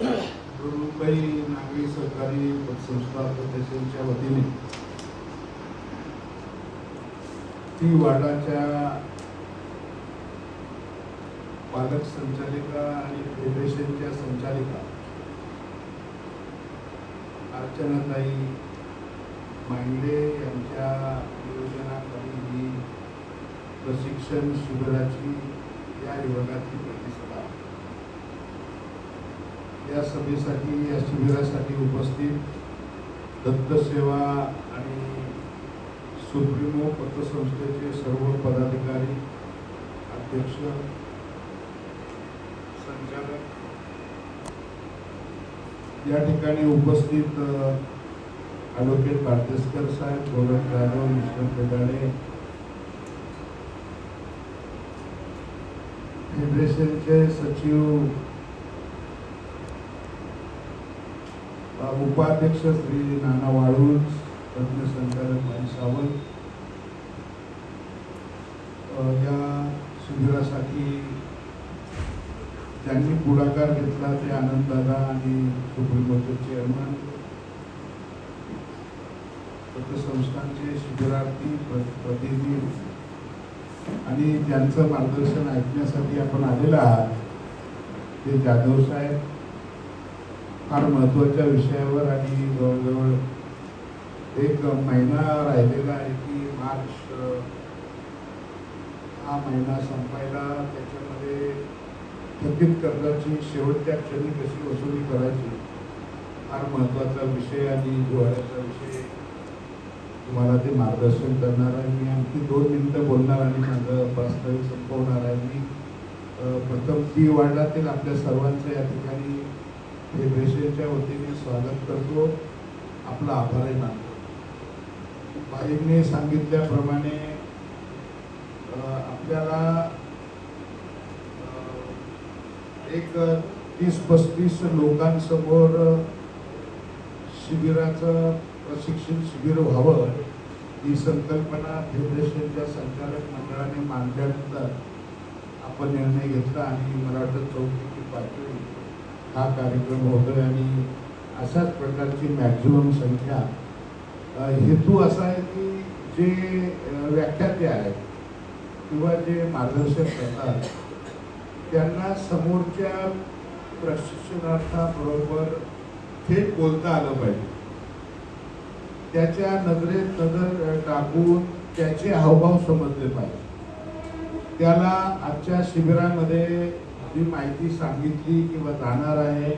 मुंबई नागरी सहकारी पतसंस्था फेडरेशनच्या वतीने ती वाडाच्या पालक संचालिका आणि फेडरेशनच्या संचालिका अर्चनाताई मांगले यांच्या नियोजनाखाली ही प्रशिक्षण शिबिराची या विभागाची प्रतिसभा या सभेसाठी या शिबिरासाठी उपस्थित दत्तसेवा आणि सुप्रीमो पतसंस्थेचे सर्व पदाधिकारी अध्यक्ष संचालक. या ठिकाणी उपस्थित ॲडव्होकेट बारदेसकर साहेब गोरख जाधव विष्णू पेटाळे फेडरेशनचे सचिव उपाध्यक्ष श्री नाना वाळूज तज्ञ संचालक भाई सावंत. या शिबिरासाठी ज्यांनी पुढाकार घेतला ते आनंददादा आणि सुप्रीमोचे चेअरमन. पतसंस्थांचे शिबिरार्थी प्र- प्रतिनिधी आणि ज्यांचं मार्गदर्शन ऐकण्यासाठी आपण आलेलो आहात. ते जाधव साहेब फार महत्त्वाच्या विषयावर आणि जवळजवळ एक महिना राहिलेला आहे की मार्च हा महिना संपायला त्याच्यामध्ये थकीत कर्जाची शेवटच्या क्षणी कशी वसुली करायची फार महत्त्वाचा विषय आणि जिव्हाळ्याचा विषय तुम्हाला ते मार्गदर्शन करणार आहे. मी आणखी दोन मिनटं बोलणार आणि माझं वास्तविक संपवणार आहे. मी प्रथम ती वार्डातील आपल्या सर्वांचं या ठिकाणी फेडरेशनच्या वतीने स्वागत करतो. आपला आभारही मानतो. बाईंनी सांगितल्याप्रमाणे आपल्याला एक तीस पस्तीस लोकांसमोर शिबिराचं प्रशिक्षण शिबिर व्हावं ही संकल्पना फेडरेशनच्या संचालक मंडळाने मांडल्यानंतर आपण निर्णय घेतला आणि मला वाटतं चौथी पाचवी हा कार्यक्रम होतोय आणि अशाच प्रकारची मॅक्झिमम संख्या हेतू असा आहे की जे व्याख्याते आहेत किंवा जे मार्गदर्शन करतात त्यांना समोरच्या प्रशिक्षणार्थाबरोबर थेट बोलता आलं पाहिजे. त्याच्या नजरेत नजर टाकून त्याचे हावभाव समजले पाहिजे. त्याला आजच्या शिबिरामध्ये जी माहिती सांगितली किंवा जाणार आहे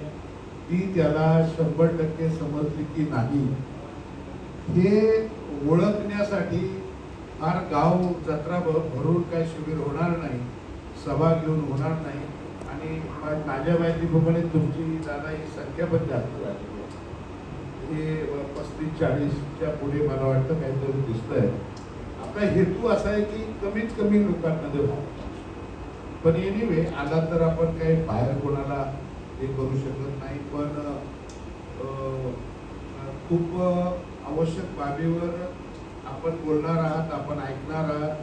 ती त्याला शंभर टक्के समजली की नाही हे ओळखण्यासाठी फार गाव जत्रा भरून काय शिबिर होणार नाही सभा घेऊन होणार नाही. आणि माझ्या माझ्या माहितीप्रमाणे तुमची दादा ही संख्या पण जास्त आहे हे पस्तीस चाळीसच्या पुढे मला वाटतं काहीतरी दिसतंय. आपला हेतू असा आहे की कमीत कमी लोकांमध्ये व्हावं पण एनिवे आला तर आपण काही बाहेर कोणाला हे करू शकत नाही. पण अं, खूप आवश्यक बाबीवर आपण बोलणार आहात आपण ऐकणार आहात.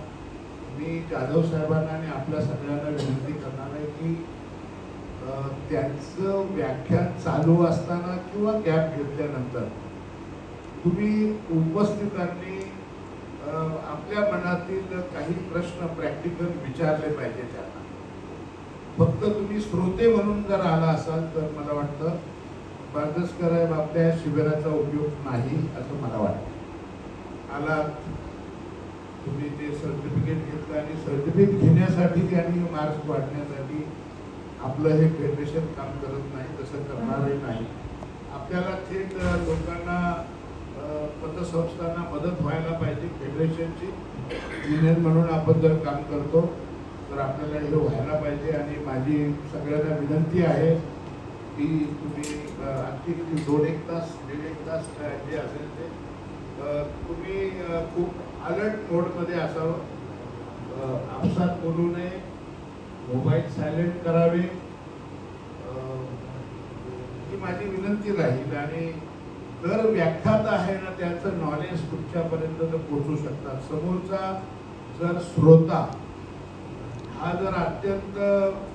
मी जाधव साहेबांना आणि आपल्या सगळ्यांना विनंती करणार आहे की त्यांचं व्याख्यान चालू असताना किंवा गॅप घेतल्यानंतर तुम्ही उपस्थितांनी आपल्या मनातील काही प्रश्न प्रॅक्टिकल विचारले पाहिजे त्यांना. फक्त तुम्ही श्रोते म्हणून जर आला असाल तर मला वाटतं बार्दसकर आपल्या शिबिराचा उपयोग नाही असं मला वाटतं. आला तुम्ही ते सर्टिफिकेट घेतलं आणि सर्टिफिकेट घेण्यासाठी आणि मार्क्स वाढण्यासाठी आपलं हे फेडरेशन काम करत नाही तसं करणारही नाही. आपल्याला थेट लोकांना पतसंस्थांना मदत व्हायला पाहिजे फेडरेशनची युनियन म्हणून आपण जर काम करतो तर आपल्याला हे व्हायला पाहिजे आणि माझी सगळ्यांना विनंती आहे की तुम्ही आणखी दोन एक तास दीड एक तास जे असेल ते. तुम्ही खूप अलर्ट मोडमध्ये असावं. आपसात बोलू नये. मोबाईल सायलेंट करावे. ही माझी विनंती राहील आणि तर व्याख्याता आहे ना त्याचं नॉलेज तुमच्यापर्यंत तर पोहोचू शकतात. समोरचा जर श्रोता हा जर अत्यंत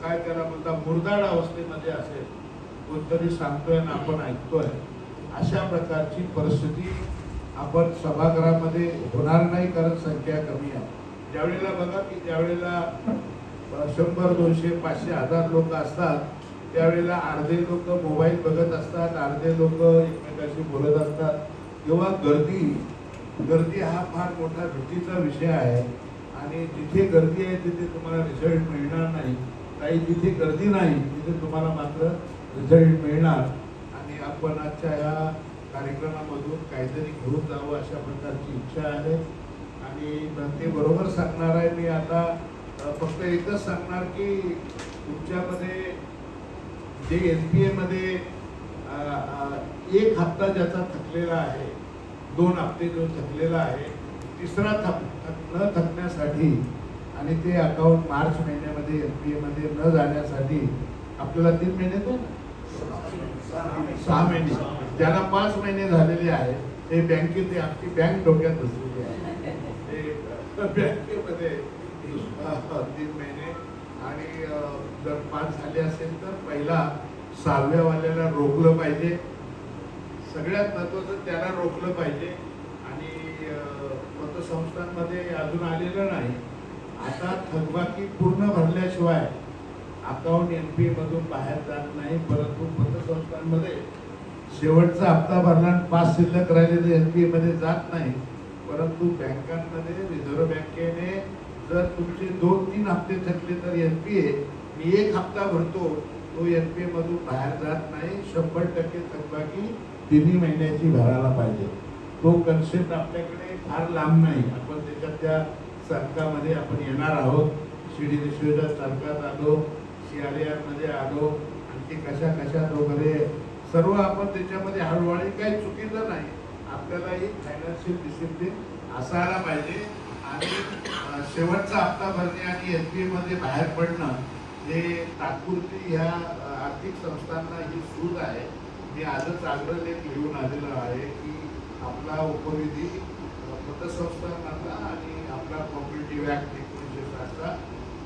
काय त्याला म्हणता मुरदाड अवस्थेमध्ये असेल कोणतरी सांगतोय आणि आपण ऐकतोय अशा प्रकारची परिस्थिती आपण सभागृहामध्ये होणार नाही कारण संख्या कमी आहे. ज्यावेळेला बघा की ज्यावेळेला शंभर दोनशे पाचशे हजार लोक असतात त्यावेळेला अर्धे लोक मोबाईल बघत असतात अर्धे लोक एकमेकाशी बोलत असतात. किंवा गर्दी गर्दी हा फार मोठा भीतीचा विषय आहे. आणि जिथे गर्दी आहे तिथे तुम्हाला रिझल्ट मिळणार नाही. काही जिथे गर्दी नाही तिथे तुम्हाला मात्र रिझल्ट मिळणार. आणि आपण आजच्या ह्या कार्यक्रमामधून काहीतरी घेऊन जावं अशा प्रकारची इच्छा आहे. आणि ते बरोबर सांगणार आहे. मी आता फक्त एकच सांगणार की तुमच्यामध्ये जे एन पी एमध्ये एक हप्ता ज्याचा थकलेला आहे दोन हप्ते जो थकलेला आहे तिसरा थक न थकण्यासाठी आणि ते अकाउंट मार्च महिन्यामध्ये एफ पी एमध्ये न जाण्यासाठी आपल्याला तीन महिने तो सहा महिने. ज्याला पाच महिने झालेले आहे ते बँकेत आपली बँक डोक्यात बसलेली आहे. ते बँकेमध्ये तीन महिने आणि जर पाच झाले असेल तर पहिला सहाव्यावाल्याला रोखलं पाहिजे. सगळ्यात महत्वाचं त्याला रोखलं पाहिजे. पतसंस्थांमध्ये अजून आलेलं नाही. आता थकबाकी पूर्ण भरल्याशिवाय अकाउंट एन पी मधून बाहेर जात नाही. परंतु पतसंस्थांमध्ये शेवटचा हप्ता भरला पाच शिल्लक राहिले तर एन पी मध्ये जात नाही. परंतु बँकांमध्ये रिझर्व्ह बँकेने जर तुमचे दोन तीन हप्ते थकले तर एन पी ए मी एक हप्ता भरतो तो एन पी मधून बाहेर जात नाही. शंभर टक्के थकबाकी तिन्ही महिन्याची भरायला पाहिजे. तो कन्सेप्ट आपल्याकडे फार लांब नाही. आपण त्याच्यात त्या सरकारमध्ये आपण येणार आहोत. शिडी विश्वेच्या सरकार आलो सी आरमध्ये आलो आणखी कशा कशात वगैरे. सर्व आपण त्याच्यामध्ये हळूहळू काही चुकीचं नाही. आपल्यालाही फायनान्शियल डिसिप्लिन असायला पाहिजे. आणि शेवटचा हप्ता भरणे आणि एफ बी मध्ये बाहेर पडणं हे तात्पुरती ह्या आर्थिक संस्थांना ही सूट आहे. मी आजच आग्रह लेख लिहून आलेलो आहे की आपला उपविधी पतसंस्थांना आणि आपला कॉम्पिटेटिव्ह ऍक्ट एकोणीसशे साठचा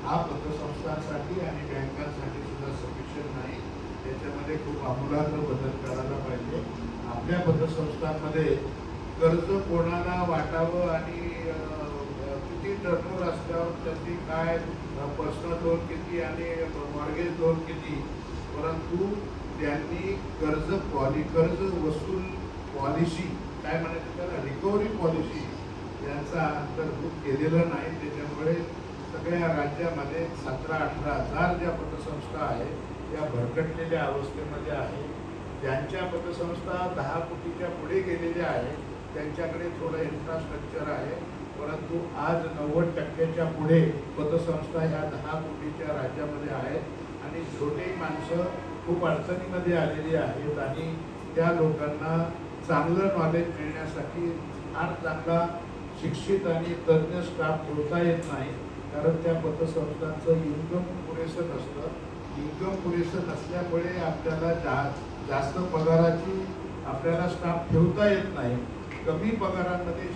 हा पतसंस्थांसाठी आणि बँकांसाठी सुद्धा सफिशियंट नाही. त्याच्यामध्ये खूप आमूलाग्र बदल करायला पाहिजे. आपल्या पतसंस्थांमध्ये कर्ज कोणाला वाटावं आणि किती टर्नओव्हर असल्यावर त्याची काय पर्सनल लोन किती आणि मॉर्गेज लोन किती. परंतु त्यांनी कर्ज पॉलि कर्ज वसूल पॉलिसी काय म्हणायचं त्याला रिकव्हरी पॉलिसी यांचा अंतर्भूत केलेला नाही. त्याच्यामुळे सगळ्या राज्यामध्ये सतरा अठरा हजार ज्या पतसंस्था आहेत त्या भरकटलेल्या अवस्थेमध्ये आहे. ज्यांच्या पतसंस्था दहा कोटीच्या पुढे गेलेल्या आहेत त्यांच्याकडे थोडं इन्फ्रास्ट्रक्चर आहे. परंतु आज नव्वद टक्क्याच्या पुढे पतसंस्था ह्या दहा कोटीच्या राज्यामध्ये आहेत. आणि छोटे माणसं खूप अडचणीमध्ये आलेली आहेत आणि त्या लोकांना चांगलं नॉलेज मिळण्यासाठी फार चांगला शिक्षित आणि तज्ज्ञ स्टाफ ठेवता येत नाही. कारण त्या पतसंस्थांचं इन्कम पुरेसं नसतं. इन्कम पुरेसं नसल्यामुळे आपल्याला जा जास्त पगाराची आपल्याला स्टाफ ठेवता येत नाही. कमी पगारांमध्ये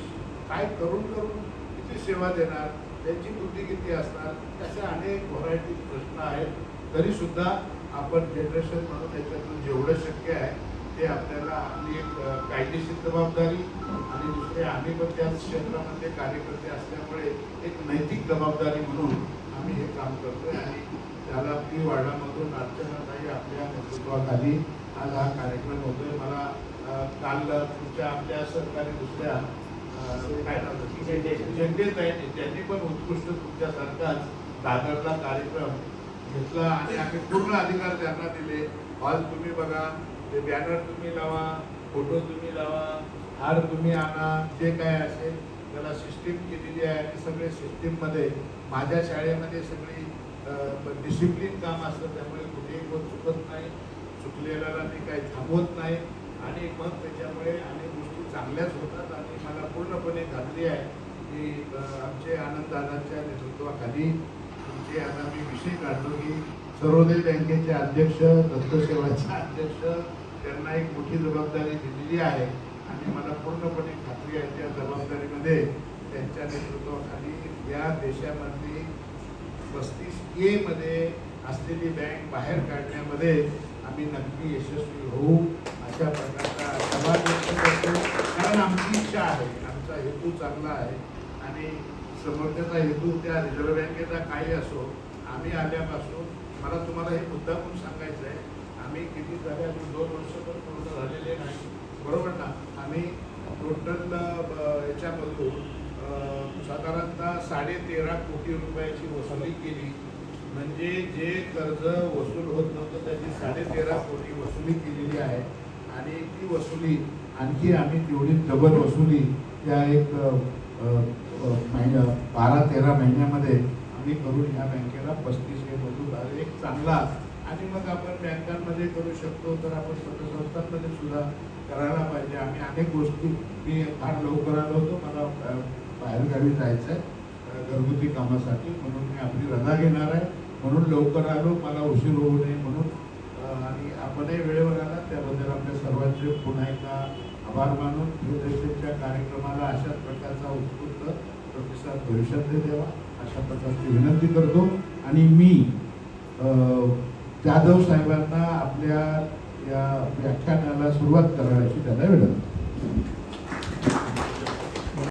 काय करून करून किती सेवा देणार त्यांची बुद्धी किती असणार अशा अनेक व्हरायटी प्रश्न आहेत. तरीसुद्धा आपण जनरेशन म्हणून त्याच्यातून जेवढं शक्य आहे ते आपल्याला आपली एक कायदेशीर जबाबदारी आणि दुसरे आम्ही पण त्या क्षेत्रामध्ये कार्यकर्ते असल्यामुळे एक नैतिक जबाबदारी म्हणून आम्ही हे काम करतोय आणि त्याला पी वार्डामधून अर्चनाताई आपल्या नेतृत्वाखाली आज हा कार्यक्रम होतोय. मला काल तुमच्या आपल्या सरकारी दुसऱ्या जनतेत काय त्यांनी पण उत्कृष्ट तुमच्यासारखाच दादरला कार्यक्रम घेतला आणि आम्ही पूर्ण अधिकार त्यांना दिले. हॉल तुम्ही बघा ते बॅनर तुम्ही लावा फोटो तुम्ही लावा हार तुम्ही आणा जे काय असेल त्याला सिस्टीम केलेली आहे. आणि सगळे सिस्टीममध्ये माझ्या शाळेमध्ये सगळी डिसिप्लिन काम असतं. त्यामुळे कुठेही कोण चुकत नाही. चुकलेल्याला मी काही थांबवत नाही. आणि मग त्याच्यामुळे अनेक गोष्टी चांगल्याच होतात. आणि मला पूर्णपणे खात्री आहे की आमचे आनंददादांच्या नेतृत्वाखाली तुमचे आता मी विषय काढतो की सर्वोदय बँकेचे अध्यक्ष दत्तसेवाचे अध्यक्ष त्यांना एक मोठी जबाबदारी दिलेली आहे आणि मला पूर्णपणे खात्री आहे त्या जबाबदारीमध्ये त्यांच्या नेतृत्वाखाली या देशामधली पस्तीस एमध्ये असलेली बँक बाहेर काढण्यामध्ये आम्ही नक्की यशस्वी होऊ अशा प्रकारचा आशावाद व्यक्त करतो. कारण आमची इच्छा आहे आमचा हेतू चांगला आहे आणि समोरच्याचा हेतू त्या रिझर्व्ह बँकेचा काही असो. आम्ही आल्यापासून मला तुम्हाला हे मुद्दा म्हणून सांगायचं आहे आम्ही किती झाले आम्ही दोन वर्ष पण पूर्ण झालेले नाही. बरोबर ना? आम्ही टोटल याच्यामधून साधारणतः साडे तेरा कोटी रुपयाची वसुली केली. म्हणजे जे कर्ज वसूल होत नव्हतं त्याची साडे तेरा कोटी वसुली केलेली आहे. आणि ती वसुली आणखी आम्ही तेवढी डबल वसुली त्या एक महिन्या बारा तेरा महिन्यामध्ये आम्ही करून ह्या बँकेला पस्तीस हे मजूर एक चांगला आणि मग आपण बँकांमध्ये करू शकतो तर आपण पतसंस्थांमध्ये सुद्धा करायला पाहिजे. आम्ही अनेक गोष्टी मी फार लवकर आलो होतो मला बाहेरगावी जायचं आहे घरगुती कामासाठी म्हणून मी आपली रजा घेणार आहे. म्हणून लवकर आलो मला उशीर होऊ नये म्हणून आणि आपणही वेळेवर आला त्याबद्दल आपल्या सर्वांचे पुन्हा एकदा आभार मानून दूरदर्शनच्या कार्यक्रमाला अशाच प्रकारचा उत्स्फूर्त प्रतिसाद भविष्यात द्यावा अशा प्रकारची विनंती करतो. आणि मी जाधव साहेबांना आपल्या या व्याख्यानाला सुरुवात करायची त्यांना वेळ